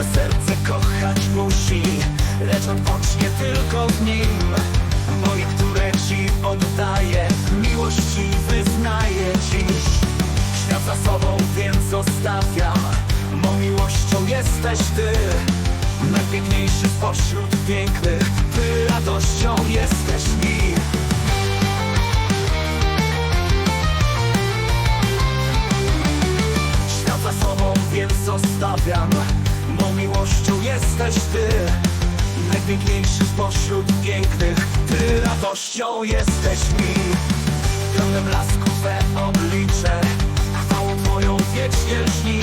Każde serce kochać musi Lecz on pocznie tylko w nim. Moje, które ci oddaję miłości wyznaję. Dziś Świat za sobą więc zostawiam. Mą miłością jesteś ty. Najpiękniejszy spośród pięknych Ty radością jesteś mi. Świat za sobą więc zostawiam jesteś ty. Najpiękniejszy spośród pięknych. Ty radością jesteś mi. Pełnym lasku swe oblicze. Chwałą twoją wiecznie lśni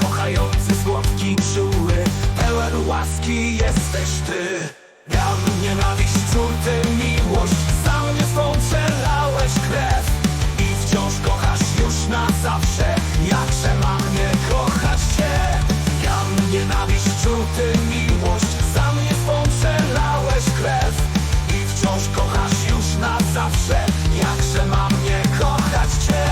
Kochający, słodki, czuły Pełen łaski jesteś ty ty miłość Za mnie swą przelałeś krew. I wciąż kochasz już na zawsze. Jakże mam nie kochać cię?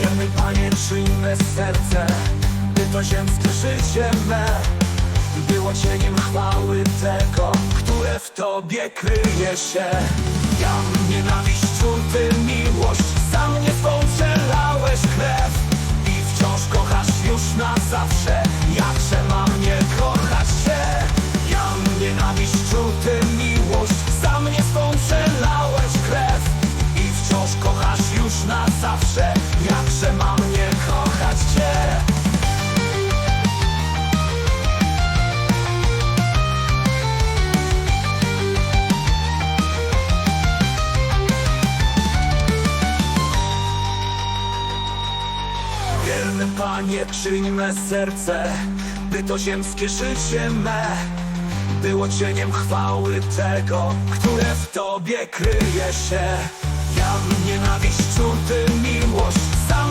Wierny Panie, czyń me serce By to ziemskie życie me. Było cieniem chwały tego w Tobie kryje się. Ja nienawiścią Ty miłość. Za mnie swą przelałeś krew I wciąż kochasz już na zawsze Panie, czyń me serce By to ziemskie życie me Było cieniem chwały tego Które w Tobie kryje się. Ja nienawiścią Ty miłość Za